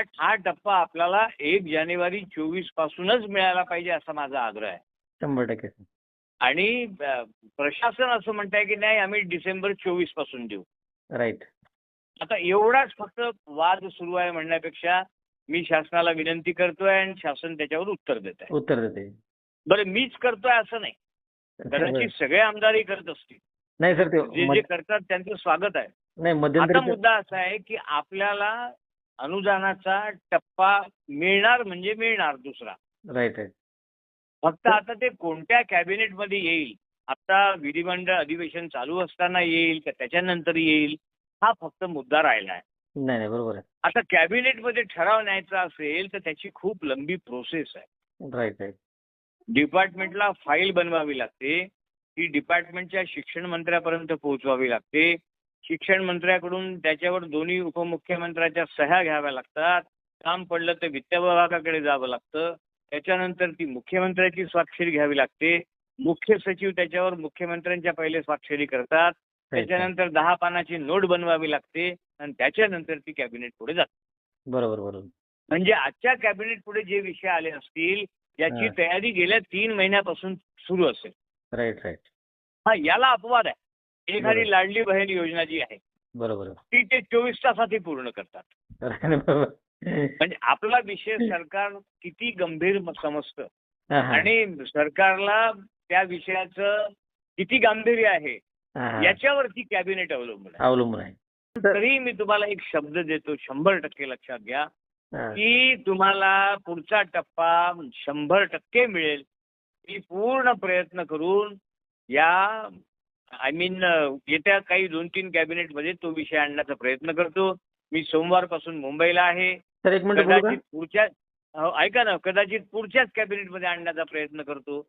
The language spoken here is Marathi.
हा हा टप्पा आपल्याला एक जानेवारी चोवीस पासूनच मिळायला पाहिजे असा माझा आग्रह आहे. शंभर टक्के आणि प्रशासन असं म्हणताय की नाही आम्ही डिसेंबर चोवीसपासून देऊ. राईट. आता एवढाच फक्त वाद सुरू आहे म्हणण्यापेक्षा मी शासनाला विनंती करतोय आणि शासन त्याच्यावर उत्तर देत आहे उत्तर देते बरं मीच करतोय असं नाही. कदाचित सगळे आमदारही करत असतील. नाही सर ते जे जे करतात त्यांचं स्वागत आहे. नाही आता मध्यंतरी मुद्दा असा आहे की आपल्याला अनुदानाचा टप्पा मिळणार म्हणजे मिळणार दुसरा. राईट राईट फक्त आता ते कोणत्या कॅबिनेटमध्ये येईल? आता विधिमंडळ अधिवेशन चालू असताना येईल का त्याच्यानंतर येईल? हा फक्त मुद्दा राहिला आहे. नाही नाही बरोबर आहे. आता कॅबिनेटमध्ये ठराव न्यायचा असेल तर त्याची खूप लंबी प्रोसेस आहे. राईट राईट डिपार्टमेंटला फाईल बनवावी लागते. ती डिपार्टमेंटच्या शिक्षण मंत्र्यापर्यंत पोहोचवावी लागते. शिक्षण मंत्र्याकडून त्याच्यावर दोन्ही उपमुख्यमंत्र्याच्या सह्या घ्याव्या लागतात. काम पडलं तर वित्त विभागाकडे जावं लागतं. त्याच्यानंतर ती मुख्यमंत्र्याची स्वाक्षरी घ्यावी लागते. मुख्य सचिव त्याच्यावर मुख्यमंत्र्यांच्या पहिले स्वाक्षरी करतात. त्याच्यानंतर दहा पानाची नोट बनवावी लागते आणि त्याच्यानंतर ती कॅबिनेट पुढे जाते. बरोबर बरोबर. म्हणजे आजच्या कॅबिनेट पुढे जे विषय आले असतील याची हा. तयारी गेल्या तीन महिन्यापासून सुरू असेल. Right right. हा याला अपवाद आहे. एखादी. लाडली बहीण योजना जी आहे बरोबर ती ते चोवीस तासात पूर्ण करतात म्हणजे आपला विषय सरकार किती गंभीर समजतं. आणि सरकारला त्या विषयाचं किती गांभीर्य आहे. याच्यावरती कॅबिनेट अवलंबून आहे अवलंबून आहे तरी मी तुम्हाला एक शब्द देतो शंभर टक्के लक्षात घ्या. की तुम्हाला पुढचा टप्पा शंभर टक्के मिळेल मी पूर्ण प्रयत्न करून या आय मीन येत्या काही दोन तीन कॅबिनेटमध्ये तो विषय आणण्याचा प्रयत्न करतो. मी सोमवारपासून मुंबईला आहे. एक मिनिट कदाचित पुढच्या हो, ऐका ना. कदाचित पुढच्याच कॅबिनेटमध्ये आणण्याचा प्रयत्न करतो.